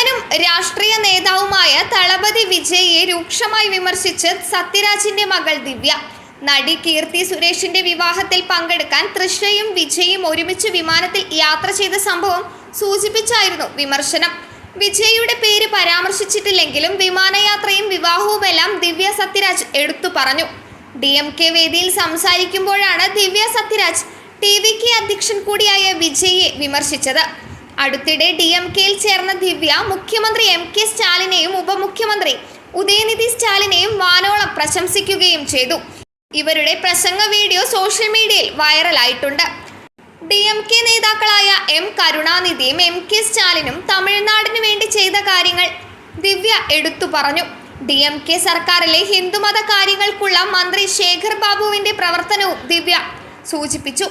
നടനും രാഷ്ട്രീയ നേതാവുമായ തളപതി വിജയെ രൂക്ഷമായി വിമർശിച്ച് സത്യരാജിന്റെ മകൾ ദിവ്യ. നടി കീർത്തി സുരേഷിന്റെ വിവാഹത്തിൽ പങ്കെടുക്കാൻ തൃഷയും വിജയും ഒരുമിച്ച് വിമാനത്തിൽ യാത്ര ചെയ്ത സംഭവം സൂചിപ്പിച്ചായിരുന്നു വിമർശനം. വിജയുടെ പേര് പരാമർശിച്ചിട്ടില്ലെങ്കിലും വിമാനയാത്രയും വിവാഹവുമെല്ലാം ദിവ്യ സത്യരാജ് എടുത്തു പറഞ്ഞു. ഡി എം കെ വേദിയിൽ സംസാരിക്കുമ്പോഴാണ് Divya Sathyaraj T V K അധ്യക്ഷൻ കൂടിയായ വിജയെ വിമർശിച്ചത്. അടുത്തിടെ ഡി എം കെയിൽ ചേർന്ന ദിവ്യ മുഖ്യമന്ത്രി എം കെ സ്റ്റാലിനെയും ഉപമുഖ്യമന്ത്രി ഉദയനിധി സ്റ്റാലിനെയും വാനോളം പ്രശംസിക്കുകയും ചെയ്തു. ഇവരുടെ പ്രസംഗ വീഡിയോ സോഷ്യൽ മീഡിയയിൽ വൈറലായിട്ടുണ്ട്. ഡി എം കെ നേതാക്കളായ എം കരുണാനിധിയും എം കെ സ്റ്റാലിനും തമിഴ്നാടിന് വേണ്ടി ചെയ്ത കാര്യങ്ങൾ ദിവ്യ എടുത്തു പറഞ്ഞു. ഡി എം കെ സർക്കാരിലെ ഹിന്ദുമത കാര്യങ്ങൾക്കുള്ള മന്ത്രി ശേഖർ ബാബുവിന്റെ പ്രവർത്തനവും ദിവ്യ സൂചിപ്പിച്ചു.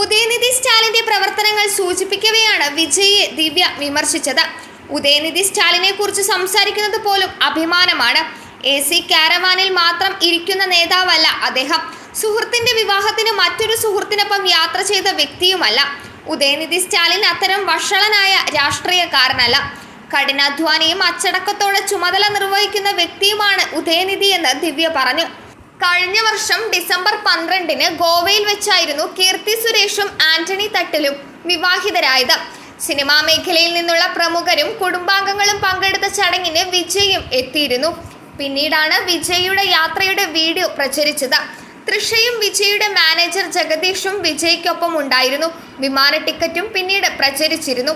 ഉദയനിധി സ്റ്റാലിന്റെ പ്രവർത്തനങ്ങൾ സൂചിപ്പിക്കവെയാണ് വിജയെ ദിവ്യ വിമർശിച്ചത്. ഉദയനിധി സ്റ്റാലിനെ കുറിച്ച് സംസാരിക്കുന്നത് പോലും അഭിമാനമാണ്. എ സി കാരവാനിൽ മാത്രം ഇരിക്കുന്ന നേതാവല്ല അദ്ദേഹം. സുഹൃത്തിന്റെ വിവാഹത്തിന് മറ്റൊരു സുഹൃത്തിനൊപ്പം യാത്ര ചെയ്ത വ്യക്തിയുമല്ല. ഉദയനിധി സ്റ്റാലിൻ അത്തരം വഷളനായ രാഷ്ട്രീയക്കാരനല്ല. കഠിനാധ്വാനിയും അച്ചടക്കത്തോടെ ചുമതല നിർവഹിക്കുന്ന വ്യക്തിയുമാണ് ഉദയനിധി എന്ന് ദിവ്യ പറഞ്ഞു. കഴിഞ്ഞ വർഷം ഡിസംബർ പന്ത്രണ്ടിന് ഗോവയിൽ വെച്ചായിരുന്നു കീർത്തി സുരേഷും ആന്റണി തട്ടിലും വിവാഹിതരായത്. സിനിമാ മേഖലയിൽ നിന്നുള്ള പ്രമുഖരും കുടുംബാംഗങ്ങളും പങ്കെടുത്ത ചടങ്ങിന് വിജയും എത്തിയിരുന്നു. പിന്നീടാണ് വിജയുടെ യാത്രയുടെ വീഡിയോ പ്രചരിച്ചത്. തൃഷയും വിജയുടെ മാനേജർ ജഗദീഷും വിജയ്ക്കൊപ്പം ഉണ്ടായിരുന്നു. വിമാന ടിക്കറ്റും പിന്നീട് പ്രചരിച്ചിരുന്നു.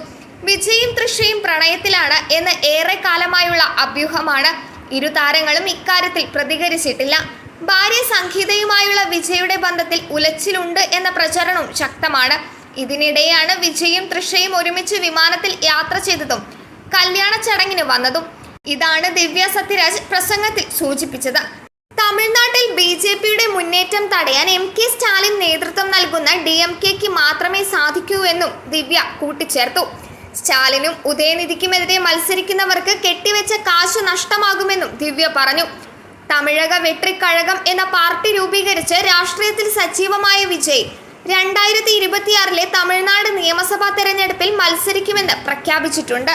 വിജയും തൃഷയും പ്രണയത്തിലാണ് എന്ന് ഏറെ കാലമായുള്ള അഭ്യൂഹമാണ്. ഇരു താരങ്ങളും ഇക്കാര്യത്തിൽ പ്രതികരിച്ചിട്ടില്ല. ഭാര്യ സംഗീതയുമായുള്ള വിജയുടെ ബന്ധത്തിൽ ഉലച്ചിലുണ്ട് എന്ന പ്രചരണവും ശക്തമാണ്. ഇതിനിടെയാണ് വിജയും തൃഷയും ഒരുമിച്ച് വിമാനത്തിൽ യാത്ര ചെയ്തതും കല്യാണ ചടങ്ങിന് വന്നതും. ഇതാണ് ദിവ്യ സത്യരാജ് പ്രസംഗത്തിൽ സൂചിപ്പിച്ചത്. തമിഴ്നാട്ടിൽ ബി ജെ പിയുടെ മുന്നേറ്റം തടയാൻ എം കെ സ്റ്റാലിൻ നേതൃത്വം നൽകുന്ന ഡി എം കെക്ക് മാത്രമേ സാധിക്കൂ എന്നും ദിവ്യ കൂട്ടിച്ചേർത്തു. സ്റ്റാലിനും ഉദയനിധിക്കുമെതിരെ മത്സരിക്കുന്നവർക്ക് കെട്ടിവെച്ച കാശ് നഷ്ടമാകുമെന്നും ദിവ്യ പറഞ്ഞു. തമിഴക വെട്രിക്കഴകം എന്ന പാർട്ടി രൂപീകരിച്ച് രാഷ്ട്രീയത്തിൽ സജീവമായ വിജയ്. രണ്ടായിരത്തി ഇരുപത്തിയാറിലെ തമിഴ്നാട് നിയമസഭാ തെരഞ്ഞെടുപ്പിൽ മത്സരിക്കുമെന്ന് പ്രഖ്യാപിച്ചിട്ടുണ്ട്.